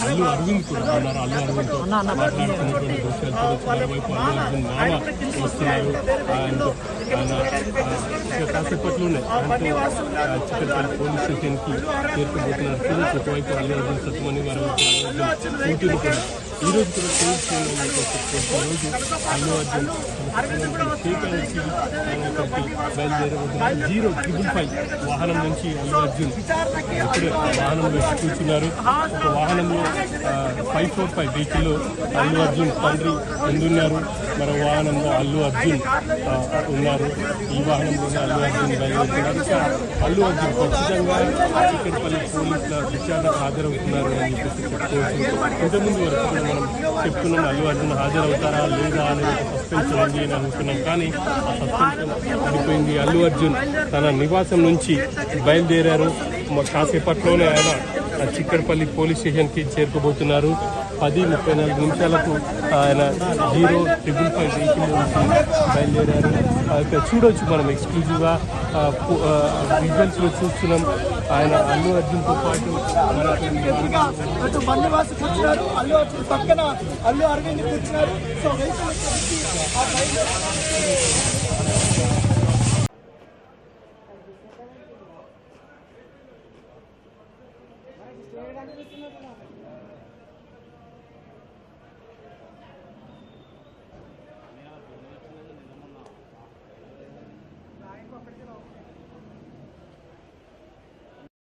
అల్లు అరవింద్ కూడా ఉన్నారు అల్లు అరవింద్తో మాట్లాడుతున్నటువంటి దృశ్యాలు చూడొచ్చు మరోవైపు అల్లు అర్జున్ మామ వస్తున్నారు. ఆయన ఆ, కాసేపట్లోనే ఆయనతో చిక్కడపల్లి పోలీస్ స్టేషన్కి చేరుకోబోతున్నారు చూడొచ్చు ఈరోజు కూడా ఈ రోజు ఈరోజు అల్లు అర్జున్ షేక్ అనేసి బయలుదేరబోతున్నారు. జీరో ట్రిపుల్ ఫైవ్ వాహనం నుంచి అల్లు అర్జున్ ఇప్పుడే వాహనంలో కూర్చున్నారు. ఒక వాహనంలో ఫైవ్ ఫోర్ ఫైవ్ వెహికల్లో అల్లు అర్జున్ తండ్రి ఎందున్నారు మరో వాహనంలో అల్లు అర్జున్ ఉన్నారు. ఈ వాహనంలోనే అల్లు అర్జున్ బయలుదేరుతున్నారు. అల్లు అర్జున్ ఖచ్చితంగా చిక్కడపల్లి పోలీసుల విచారణకు హాజరవుతున్నారు అని చెప్పేసి చెప్పుకోవచ్చు ఇంతకుముందు వరకు మనం చెప్తున్నాం అల్లు అర్జున్ హాజరవుతారా లేదా అనే సస్పెన్స్ ఉంది అని అనుకున్నాం. కానీ ఆ సస్పెన్స్ పడిపోయింది అల్లు అర్జున్. తన నివాసం నుంచి బయలుదేరారు. కాసేపట్లోనే ఆయన చిక్కడపల్లి పోలీస్ స్టేషన్కి చేరుకోబోతున్నారు. పది ముప్పై నాలుగు నిమిషాలకు ఆయన జీరో ట్రిపుల్ ఫైవ్ వెహికల్ నుంచి బయలుదేరారు. ఆ, ఇక్కడ చూడొచ్చు మనం ఎక్స్క్లూజివ్గా. విజువల్స్లో చూస్తున్నాం. ఆయన అల్లు అర్జున్తో పాటు అటు బండివాసు కూర్చున్నారు. అల్లు అర్జున్ పక్కన అల్లు అరవింద్ కూర్చున్నారు. So vehicle すいません。